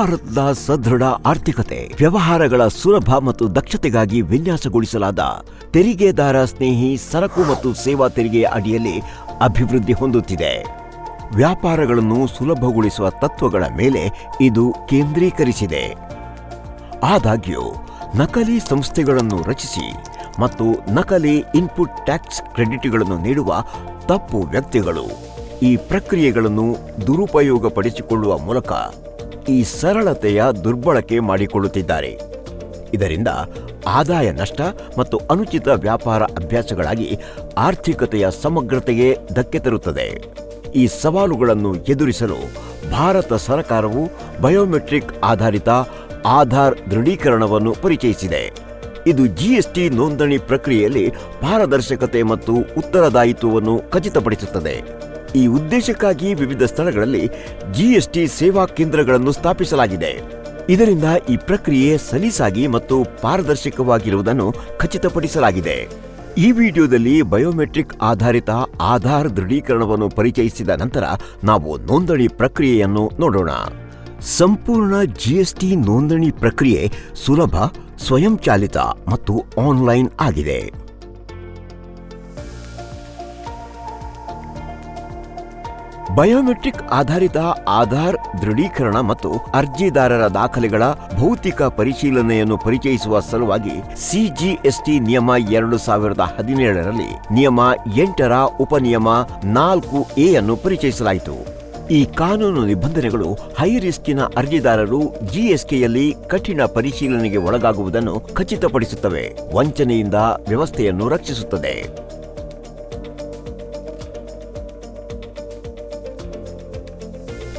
ಭಾರತದ ಸದೃಢ ಆರ್ಥಿಕತೆ, ವ್ಯವಹಾರಗಳ ಸುಲಭ ಮತ್ತು ದಕ್ಷತೆಗಾಗಿ ವಿನ್ಯಾಸಗೊಳಿಸಲಾದ ತೆರಿಗೆದಾರ ಸ್ನೇಹಿ ಸರಕು ಮತ್ತು ಸೇವಾ ತೆರಿಗೆ ಅಡಿಯಲ್ಲಿ ಅಭಿವೃದ್ಧಿ ಹೊಂದುತ್ತಿದೆ. ವ್ಯಾಪಾರಗಳನ್ನು ಸುಲಭಗೊಳಿಸುವ ತತ್ವಗಳ ಮೇಲೆ ಇದು ಕೇಂದ್ರೀಕರಿಸಿದೆ. ಆದಾಗ್ಯೂ, ನಕಲಿ ಸಂಸ್ಥೆಗಳನ್ನು ರಚಿಸಿ ಮತ್ತು ನಕಲಿ ಇನ್ಪುಟ್ ಟ್ಯಾಕ್ಸ್ ಕ್ರೆಡಿಟ್ಗಳನ್ನು ನೀಡುವ ತಪ್ಪು ವ್ಯಕ್ತಿಗಳು ಈ ಪ್ರಕ್ರಿಯೆಗಳನ್ನು ದುರುಪಯೋಗಪಡಿಸಿಕೊಳ್ಳುವ ಮೂಲಕ ಈ ಸರಳತೆಯ ದುರ್ಬಳಕೆ ಮಾಡಿಕೊಳ್ಳುತ್ತಿದ್ದಾರೆ. ಇದರಿಂದ ಆದಾಯ ನಷ್ಟ ಮತ್ತು ಅನುಚಿತ ವ್ಯಾಪಾರ ಅಭ್ಯಾಸಗಳಾಗಿ ಆರ್ಥಿಕತೆಯ ಸಮಗ್ರತೆಗೆ ಧಕ್ಕೆ ತರುತ್ತದೆ. ಈ ಸವಾಲುಗಳನ್ನು ಎದುರಿಸಲು ಭಾರತ ಸರ್ಕಾರವು ಬಯೋಮೆಟ್ರಿಕ್ ಆಧಾರಿತ ಆಧಾರ್ ದೃಢೀಕರಣವನ್ನು ಪರಿಚಯಿಸಿದೆ. ಇದು ಜಿಎಸ್ಟಿ ನೋಂದಣಿ ಪ್ರಕ್ರಿಯೆಯಲ್ಲಿ ಪಾರದರ್ಶಕತೆ ಮತ್ತು ಉತ್ತರದಾಯಿತ್ವವನ್ನು ಖಚಿತಪಡಿಸುತ್ತದೆ. ಈ ಉದ್ದೇಶಕ್ಕಾಗಿ ವಿವಿಧ ಸ್ಥಳಗಳಲ್ಲಿ ಜಿಎಸ್ಟಿ ಸೇವಾ ಕೇಂದ್ರಗಳನ್ನು ಸ್ಥಾಪಿಸಲಾಗಿದೆ. ಇದರಿಂದ ಈ ಪ್ರಕ್ರಿಯೆ ಸಲೀಸಾಗಿ ಮತ್ತು ಪಾರದರ್ಶಕವಾಗಿರುವುದನ್ನು ಖಚಿತಪಡಿಸಲಾಗಿದೆ. ಈ ವಿಡಿಯೋದಲ್ಲಿ ಬಯೋಮೆಟ್ರಿಕ್ ಆಧಾರಿತ ಆಧಾರ್ ದೃಢೀಕರಣವನ್ನು ಪರಿಚಯಿಸಿದ ನಂತರ ನಾವು ನೋಂದಣಿ ಪ್ರಕ್ರಿಯೆಯನ್ನು ನೋಡೋಣ. ಸಂಪೂರ್ಣ ಜಿಎಸ್ಟಿ ನೋಂದಣಿ ಪ್ರಕ್ರಿಯೆ ಸುಲಭ, ಸ್ವಯಂಚಾಲಿತ ಮತ್ತು ಆನ್ಲೈನ್ ಆಗಿದೆ. ಬಯೋಮೆಟ್ರಿಕ್ ಆಧಾರಿತ ಆಧಾರ್ ದೃಢೀಕರಣ ಮತ್ತು ಅರ್ಜಿದಾರರ ದಾಖಲೆಗಳ ಭೌತಿಕ ಪರಿಶೀಲನೆಯನ್ನು ಪರಿಚಯಿಸುವ ಸಲುವಾಗಿ ಸಿಜಿಎಸ್ಟಿ ನಿಯಮ ಎರಡು ಸಾವಿರದ ಹದಿನೇಳರಲ್ಲಿ ನಿಯಮ ಎಂಟರ ಉಪನಿಯಮ ನಾಲ್ಕು ಎ ಅನ್ನು ಪರಿಚಯಿಸಲಾಯಿತು. ಈ ಕಾನೂನು ನಿಬಂಧನೆಗಳು ಹೈ ರಿಸ್ಕಿನ ಅರ್ಜಿದಾರರು ಜಿಎಸ್ಕೆಯಲ್ಲಿ ಕಠಿಣ ಪರಿಶೀಲನೆಗೆ ಒಳಗಾಗುವುದನ್ನು ಖಚಿತಪಡಿಸುತ್ತವೆ. ವಂಚನೆಯಿಂದ ವ್ಯವಸ್ಥೆಯನ್ನು ರಕ್ಷಿಸುತ್ತದೆ.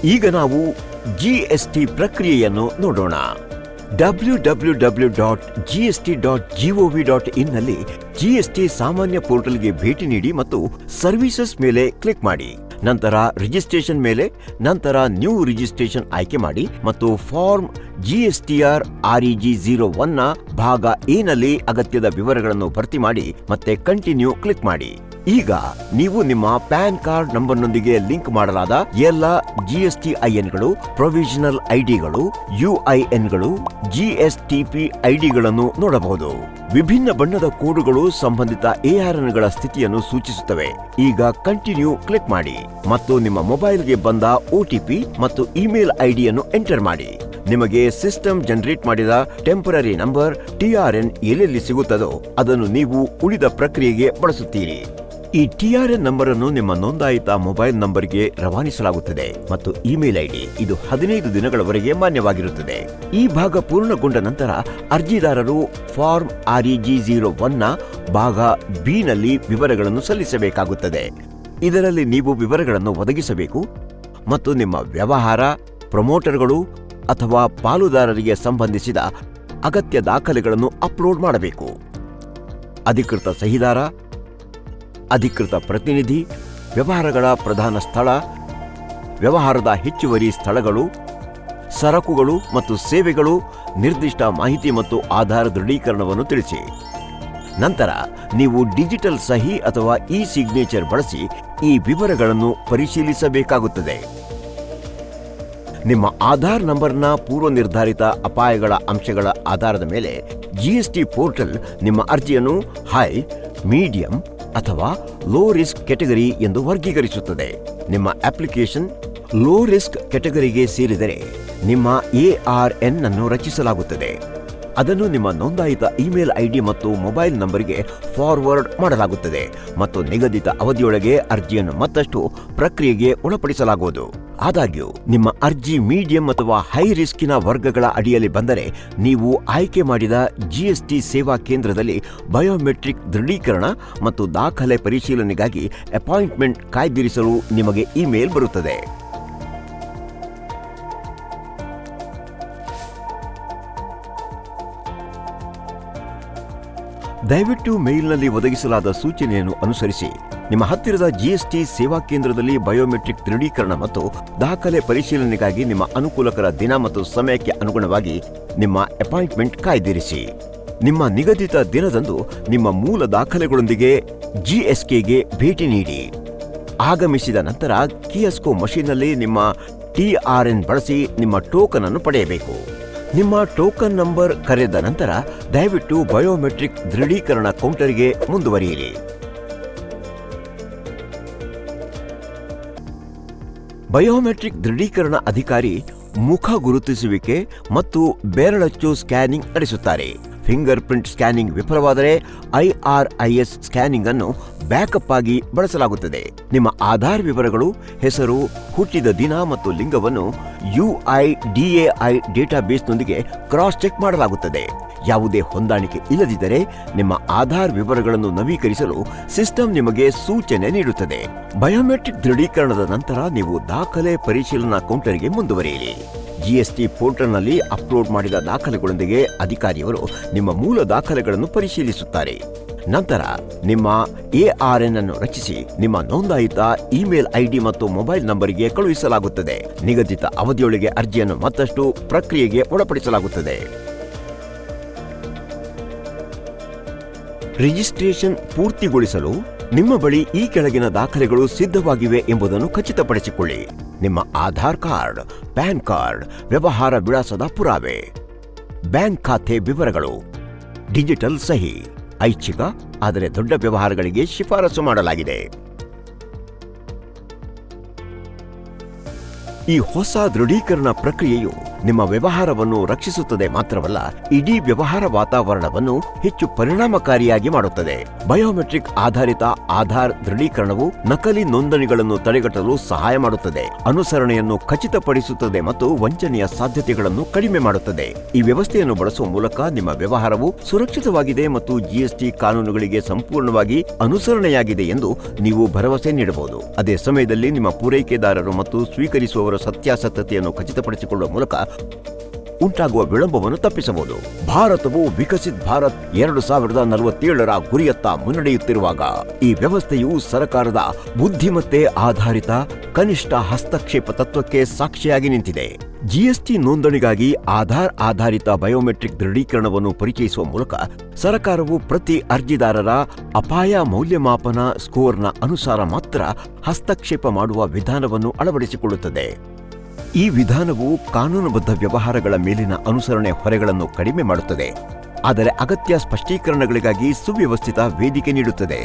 ಈಗ ನಾವು ಜಿಎಸ್ಟಿ ಪ್ರಕ್ರಿಯೆಯನ್ನು ನೋಡೋಣ. W W W dot GST dot GOV dot ಇನ್ನಲ್ಲಿ GST ಸಾಮಾನ್ಯ ಪೋರ್ಟಲ್ಗೆ ಭೇಟಿ ನೀಡಿ ಮತ್ತು ಸರ್ವಿಸಸ್ ಮೇಲೆ ಕ್ಲಿಕ್ ಮಾಡಿ. ನಂತರ ರಿಜಿಸ್ಟ್ರೇಷನ್ ಮೇಲೆ, ನಂತರ ನ್ಯೂ ರಿಜಿಸ್ಟ್ರೇಷನ್ ಆಯ್ಕೆ ಮಾಡಿ ಮತ್ತು ಫಾರ್ಮ್ ಜಿಎಸ್ಟಿಆರ್ ಆರ್ಇಜಿ ಜೀರೋ ಒನ್ನ ಭಾಗ ಎನಲ್ಲಿ ನಲ್ಲಿ ಅಗತ್ಯದ ವಿವರಗಳನ್ನು ಭರ್ತಿ ಮಾಡಿ ಮತ್ತೆ ಕಂಟಿನ್ಯೂ ಕ್ಲಿಕ್ ಮಾಡಿ. ಈಗ ನೀವು ನಿಮ್ಮ ಪ್ಯಾನ್ ಕಾರ್ಡ್ ನಂಬರ್ನೊಂದಿಗೆ ಲಿಂಕ್ ಮಾಡಲಾದ ಎಲ್ಲ ಜಿಎಸ್ಟಿ ಐಎನ್ಗಳು ಪ್ರೊವಿಷನಲ್ ಐಡಿಗಳು ಯುಐಎನ್ಗಳು ಜಿಎಸ್ಟಿಪಿ ಐಡಿಗಳನ್ನು ನೋಡಬಹುದು. ವಿಭಿನ್ನ ಬಣ್ಣದ ಕೋಡುಗಳು ಸಂಬಂಧಿತ ಎಆರ್ಎನ್ಗಳ ಸ್ಥಿತಿಯನ್ನು ಸೂಚಿಸುತ್ತವೆ. ಈಗ ಕಂಟಿನ್ಯೂ ಕ್ಲಿಕ್ ಮಾಡಿ ಮತ್ತು ನಿಮ್ಮ ಮೊಬೈಲ್ಗೆ ಬಂದ ಒಟಿಪಿ ಮತ್ತು ಇಮೇಲ್ ಐಡಿಯನ್ನು ಎಂಟರ್ ಮಾಡಿ. ನಿಮಗೆ ಸಿಸ್ಟಮ್ ಜನರೇಟ್ ಮಾಡಿದ ಟೆಂಪರರಿ ನಂಬರ್ ಟಿಆರ್ಎನ್ ಎಲ್ಲೆಲ್ಲಿ ಸಿಗುತ್ತದೋ ಅದನ್ನು ನೀವು ಉಳಿದ ಪ್ರಕ್ರಿಯೆಗೆ ಬಳಸುತ್ತೀರಿ. ಈ ಟಿಆರ್ಎನ್ ನಂಬರ್ ಅನ್ನು ನಿಮ್ಮ ನೋಂದಾಯಿತ ಮೊಬೈಲ್ ನಂಬರ್ಗೆ ರವಾನಿಸಲಾಗುತ್ತದೆ ಮತ್ತು ಇಮೇಲ್ ಐಡಿ ಇದು ಹದಿನೈದು ದಿನಗಳವರೆಗೆ ಮಾನ್ಯವಾಗಿರುತ್ತದೆ. ಈ ಭಾಗ ಪೂರ್ಣಗೊಂಡ ನಂತರ ಅರ್ಜಿದಾರರು ಫಾರ್ಮ್ ಆರ್ಇಜಿ ಜೀರೋ ಒನ್ನ ಭಾಗ ಬಿ ನಲ್ಲಿ ವಿವರಗಳನ್ನು ಸಲ್ಲಿಸಬೇಕಾಗುತ್ತದೆ. ಇದರಲ್ಲಿ ನೀವು ವಿವರಗಳನ್ನು ಒದಗಿಸಬೇಕು ಮತ್ತು ನಿಮ್ಮ ವ್ಯವಹಾರ, ಪ್ರಮೋಟರ್ಗಳು ಅಥವಾ ಪಾಲುದಾರರಿಗೆ ಸಂಬಂಧಿಸಿದ ಅಗತ್ಯ ದಾಖಲೆಗಳನ್ನು ಅಪ್ಲೋಡ್ ಮಾಡಬೇಕು. ಅಧಿಕೃತ ಸಹಿದಾರ ಅಧಿಕೃತ ಪ್ರತಿನಿಧಿ, ವ್ಯವಹಾರಗಳ ಪ್ರಧಾನ ಸ್ಥಳ, ವ್ಯವಹಾರದ ಹೆಚ್ಚುವರಿ ಸ್ಥಳಗಳು, ಸರಕುಗಳು ಮತ್ತು ಸೇವೆಗಳು, ನಿರ್ದಿಷ್ಟ ಮಾಹಿತಿ ಮತ್ತು ಆಧಾರ ದೃಢೀಕರಣವನ್ನು ತಿಳಿಸಿ. ನಂತರ ನೀವು ಡಿಜಿಟಲ್ ಸಹಿ ಅಥವಾ ಇ ಸಿಗ್ನೇಚರ್ ಬಳಸಿ ಈ ವಿವರಗಳನ್ನು ಪರಿಶೀಲಿಸಬೇಕಾಗುತ್ತದೆ. ನಿಮ್ಮ ಆಧಾರ್ ನಂಬರ್ನ ಪೂರ್ವ ನಿರ್ಧಾರಿತ ಅಪಾಯಗಳ ಅಂಶಗಳ ಆಧಾರದ ಮೇಲೆ ಜಿಎಸ್ಟಿ ಪೋರ್ಟಲ್ ನಿಮ್ಮ ಅರ್ಜಿಯನ್ನು ಹೈ, ಮೀಡಿಯಂ ಅಥವಾ ಲೋ ರಿಸ್ಕ್ ಕೆಟಗರಿ ಎಂದು ವರ್ಗೀಕರಿಸುತ್ತದೆ. ನಿಮ್ಮ ಅಪ್ಲಿಕೇಶನ್ ಲೋ ರಿಸ್ಕ್ ಕೆಟಗರಿಗೆ ಸೇರಿದರೆ ನಿಮ್ಮ ಎ ಎಆರ್ಎನ್ ಅನ್ನು ರಚಿಸಲಾಗುತ್ತದೆ. ಅದನ್ನು ನಿಮ್ಮ ನೋಂದಾಯಿತ ಇಮೇಲ್ ಐಡಿ ಮತ್ತು ಮೊಬೈಲ್ ನಂಬರ್ಗೆ ಫಾರ್ವರ್ಡ್ ಮಾಡಲಾಗುತ್ತದೆ ಮತ್ತು ನಿಗದಿತ ಅವಧಿಯೊಳಗೆ ಅರ್ಜಿಯನ್ನು ಮತ್ತಷ್ಟು ಪ್ರಕ್ರಿಯೆಗೆ ಒಳಪಡಿಸಲಾಗುವುದು. ಆದಾಗ್ಯೂ, ನಿಮ್ಮ ಅರ್ಜಿ ಮೀಡಿಯಂ ಅಥವಾ ಹೈ ರಿಸ್ಕಿನ ವರ್ಗಗಳ ಅಡಿಯಲ್ಲಿ ಬಂದರೆ ನೀವು ಆಯ್ಕೆ ಮಾಡಿದ ಜಿಎಸ್ಟಿ ಸೇವಾ ಕೇಂದ್ರದಲ್ಲಿ ಬಯೋಮೆಟ್ರಿಕ್ ದೃಢೀಕರಣ ಮತ್ತು ದಾಖಲೆ ಪರಿಶೀಲನೆಗಾಗಿ ಅಪಾಯಿಂಟ್ಮೆಂಟ್ ಕಾಯ್ದಿರಿಸಲು ನಿಮಗೆ ಇಮೇಲ್ ಬರುತ್ತದೆ. ದಯವಿಟ್ಟು ಮೇಲ್ನಲ್ಲಿ ಒದಗಿಸಲಾದ ಸೂಚನೆಯನ್ನು ಅನುಸರಿಸಿ. ನಿಮ್ಮ ಹತ್ತಿರದ ಜಿಎಸ್ಟಿ ಸೇವಾ ಕೇಂದ್ರದಲ್ಲಿ ಬಯೋಮೆಟ್ರಿಕ್ ದೃಢೀಕರಣ ಮತ್ತು ದಾಖಲೆ ಪರಿಶೀಲನೆಗಾಗಿ ನಿಮ್ಮ ಅನುಕೂಲಕರ ದಿನ ಮತ್ತು ಸಮಯಕ್ಕೆ ಅನುಗುಣವಾಗಿ ನಿಮ್ಮ ಅಪಾಯಿಂಟ್ಮೆಂಟ್ ಕಾಯ್ದಿರಿಸಿ. ನಿಮ್ಮ ನಿಗದಿತ ದಿನದಂದು ನಿಮ್ಮ ಮೂಲ ದಾಖಲೆಗಳೊಂದಿಗೆ ಜಿಎಸ್ಕೆಗೆ ಭೇಟಿ ನೀಡಿ. ಆಗಮಿಸಿದ ನಂತರ ಕಿಯಸ್ಕೋ ಮಷೀನ್ನಲ್ಲಿ ನಿಮ್ಮ ಟಿಆರ್ಎನ್ ಬಳಸಿ ನಿಮ್ಮ ಟೋಕನ್ ಅನ್ನು ಪಡೆಯಬೇಕು. ನಿಮ್ಮ ಟೋಕನ್ ನಂಬರ್ ಕರೆದ ನಂತರ ದಯವಿಟ್ಟು ಬಯೋಮೆಟ್ರಿಕ್ ದೃಢೀಕರಣ ಕೌಂಟರ್ಗೆ ಮುಂದುವರಿಯಿರಿ. ಬಯೋಮೆಟ್ರಿಕ್ ದೃಢೀಕರಣ ಅಧಿಕಾರಿ ಮುಖ ಗುರುತಿಸುವಿಕೆ ಮತ್ತು ಬೆರಳಚ್ಚು ಸ್ಕ್ಯಾನಿಂಗ್ ನಡೆಸುತ್ತಾರೆ. ಫಿಂಗರ್ ಪ್ರಿಂಟ್ ಸ್ಕ್ಯಾನಿಂಗ್ ವಿಫಲವಾದರೆ I R I S scanning ಅನ್ನು ಬ್ಯಾಕಪ್ ಆಗಿ ಬಳಸಲಾಗುತ್ತದೆ. ನಿಮ್ಮ ಆಧಾರ್ ವಿವರಗಳು, ಹೆಸರು, ಹುಟ್ಟಿದ ದಿನ ಮತ್ತು ಲಿಂಗವನ್ನು ಯುಐಡಿಎಐ ಡೇಟಾಬೇಸ್ನೊಂದಿಗೆ ಕ್ರಾಸ್ ಚೆಕ್ ಮಾಡಲಾಗುತ್ತದೆ. ಯಾವುದೇ ಹೊಂದಾಣಿಕೆ ಇಲ್ಲದಿದ್ದರೆ ನಿಮ್ಮ ಆಧಾರ್ ವಿವರಗಳನ್ನು ನವೀಕರಿಸಲು ಸಿಸ್ಟಮ್ ನಿಮಗೆ ಸೂಚನೆ ನೀಡುತ್ತದೆ. ಬಯೋಮೆಟ್ರಿಕ್ ದೃಢೀಕರಣದ ನಂತರ ನೀವು ದಾಖಲೆ ಪರಿಶೀಲನಾ ಕೌಂಟರ್ಗೆ ಮುಂದುವರಿಯಿರಿ. ಜಿಎಸ್ಟಿ ಪೋರ್ಟಲ್ನಲ್ಲಿ ಅಪ್ಲೋಡ್ ಮಾಡಿದ ದಾಖಲೆಗಳೊಂದಿಗೆ ಅಧಿಕಾರಿಯವರು ನಿಮ್ಮ ಮೂಲ ದಾಖಲೆಗಳನ್ನು ಪರಿಶೀಲಿಸುತ್ತಾರೆ. ನಂತರ ನಿಮ್ಮ ಎಆರ್ಎನ್ ಅನ್ನು ರಚಿಸಿ ನಿಮ್ಮ ನೋಂದಾಯಿತ ಇಮೇಲ್ ಐಡಿ ಮತ್ತು ಮೊಬೈಲ್ ನಂಬರಿಗೆ ಕಳುಹಿಸಲಾಗುತ್ತದೆ. ನಿಗದಿತ ಅವಧಿಯೊಳಗೆ ಅರ್ಜಿಯನ್ನು ಮತ್ತಷ್ಟು ಪ್ರಕ್ರಿಯೆಗೆ ಒಳಪಡಿಸಲಾಗುತ್ತದೆ. ರಿಜಿಸ್ಟ್ರೇಷನ್ ಪೂರ್ತಿಗೊಳಿಸಲು ನಿಮ್ಮ ಬಳಿ ಈ ಕೆಳಗಿನ ದಾಖಲೆಗಳು ಸಿದ್ಧವಾಗಿವೆ ಎಂಬುದನ್ನು ಖಚಿತಪಡಿಸಿಕೊಳ್ಳಿ. ನಿಮ್ಮ ಆಧಾರ್ ಕಾರ್ಡ್, ಪ್ಯಾನ್ ಕಾರ್ಡ್, ವ್ಯವಹಾರ ವಿಳಾಸದ ಪುರಾವೆ. ಬ್ಯಾಂಕ್ ಖಾತೆ ವಿವರಗಳು. ಡಿಜಿಟಲ್ ಸಹಿ. ಐಚ್ಛಿಕ, ಆದರೆ ದೊಡ್ಡ ವ್ಯವಹಾರಗಳಿಗೆ ಶಿಫಾರಸು ಮಾಡಲಾಗಿದೆ. ಈ ಹೊಸ ದೃಢೀಕರಣ ಪ್ರಕ್ರಿಯೆಯು ನಿಮ್ಮ ವ್ಯವಹಾರವನ್ನು ರಕ್ಷಿಸುತ್ತದೆ ಮಾತ್ರವಲ್ಲ, ಇಡೀ ವ್ಯವಹಾರ ವಾತಾವರಣವನ್ನು ಹೆಚ್ಚು ಪರಿಣಾಮಕಾರಿಯಾಗಿ ಮಾಡುತ್ತದೆ. ಬಯೋಮೆಟ್ರಿಕ್ ಆಧಾರಿತ ಆಧಾರ್ ದೃಢೀಕರಣವು ನಕಲಿ ನೋಂದಣಿಗಳನ್ನು ತಡೆಗಟ್ಟಲು ಸಹಾಯ ಮಾಡುತ್ತದೆ. ಅನುಸರಣೆಯನ್ನು ಖಚಿತಪಡಿಸುತ್ತದೆ ಮತ್ತು ವಂಚನೆಯ ಸಾಧ್ಯತೆಗಳನ್ನು ಕಡಿಮೆ ಮಾಡುತ್ತದೆ. ಈ ವ್ಯವಸ್ಥೆಯನ್ನು ಬಳಸುವ ಮೂಲಕ ನಿಮ್ಮ ವ್ಯವಹಾರವು ಸುರಕ್ಷಿತವಾಗಿದೆ ಮತ್ತು ಜಿಎಸ್ಟಿ ಕಾನೂನುಗಳಿಗೆ ಸಂಪೂರ್ಣವಾಗಿ ಅನುಸರಣೆಯಾಗಿದೆ ಎಂದು ನೀವು ಭರವಸೆ ನೀಡಬಹುದು. ಅದೇ ಸಮಯದಲ್ಲಿ ನಿಮ್ಮ ಪೂರೈಕೆದಾರರು ಮತ್ತು ಸ್ವೀಕರಿಸುವವರ ಸತ್ಯಾಸತ್ಯತೆಯನ್ನು ಖಚಿತಪಡಿಸಿಕೊಳ್ಳುವ ಮೂಲಕ ಉಂಟಾಗುವ ವಿಳಂಬವನ್ನು ತಪ್ಪಿಸಬಹುದು. ಭಾರತವು ವಿಕಸಿತ್ ಭಾರತ್ ಎರಡು ಸಾವಿರದ ನಲವತ್ತೇಳರ ಗುರಿಯತ್ತ ಮುನ್ನಡೆಯುತ್ತಿರುವಾಗ ಈ ವ್ಯವಸ್ಥೆಯು ಸರ್ಕಾರದ ಬುದ್ಧಿಮತ್ತೆ ಆಧಾರಿತ ಕನಿಷ್ಠ ಹಸ್ತಕ್ಷೇಪ ತತ್ವಕ್ಕೆ ಸಾಕ್ಷಿಯಾಗಿ ನಿಂತಿದೆ. ಜಿಎಸ್ಟಿ ನೋಂದಣಿಗಾಗಿ ಆಧಾರ್ ಆಧಾರಿತ ಬಯೋಮೆಟ್ರಿಕ್ ದೃಢೀಕರಣವನ್ನು ಪರಿಚಯಿಸುವ ಮೂಲಕ ಸರ್ಕಾರವು ಪ್ರತಿ ಅರ್ಜಿದಾರರ ಅಪಾಯ ಮೌಲ್ಯಮಾಪನ ಸ್ಕೋರ್ನ ಅನುಸಾರ ಮಾತ್ರ ಹಸ್ತಕ್ಷೇಪ ಮಾಡುವ ವಿಧಾನವನ್ನು ಅಳವಡಿಸಿಕೊಳ್ಳುತ್ತದೆ. ಈ ವಿಧಾನವು ಕಾನೂನುಬದ್ಧ ವ್ಯವಹಾರಗಳ ಮೇಲಿನ ಅನುಸರಣೆ ಹೊರೆಗಳನ್ನು ಕಡಿಮೆ ಮಾಡುತ್ತದೆ, ಆದರೆ ಅಗತ್ಯ ಸ್ಪಷ್ಟೀಕರಣಗಳಿಗಾಗಿ ಸುವ್ಯವಸ್ಥಿತ ವೇದಿಕೆ ನೀಡುತ್ತದೆ.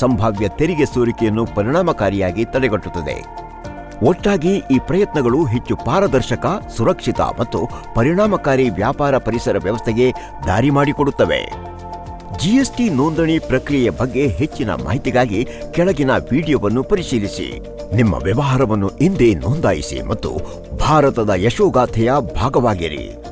ಸಂಭಾವ್ಯ ತೆರಿಗೆ ಸೋರಿಕೆಯನ್ನು ಪರಿಣಾಮಕಾರಿಯಾಗಿ ತಡೆಗಟ್ಟುತ್ತದೆ. ಒಟ್ಟಾಗಿ ಈ ಪ್ರಯತ್ನಗಳು ಹೆಚ್ಚು ಪಾರದರ್ಶಕ, ಸುರಕ್ಷಿತ ಮತ್ತು ಪರಿಣಾಮಕಾರಿ ವ್ಯಾಪಾರ ಪರಿಸರ ವ್ಯವಸ್ಥೆಗೆ ದಾರಿ ಮಾಡಿಕೊಡುತ್ತವೆ. ಜಿಎಸ್ಟಿ ನೋಂದಣಿ ಪ್ರಕ್ರಿಯೆ ಬಗ್ಗೆ ಹೆಚ್ಚಿನ ಮಾಹಿತಿಗಾಗಿ ಕೆಳಗಿನ ವಿಡಿಯೋವನ್ನು ಪರಿಶೀಲಿಸಿ. ನಿಮ್ಮ ವ್ಯವಹಾರವನ್ನು ಇಂದೇ ನೋಂದಾಯಿಸಿ ಮತ್ತು ಭಾರತದ ಯಶೋಗಾಥೆಯ ಭಾಗವಾಗಿರಿ.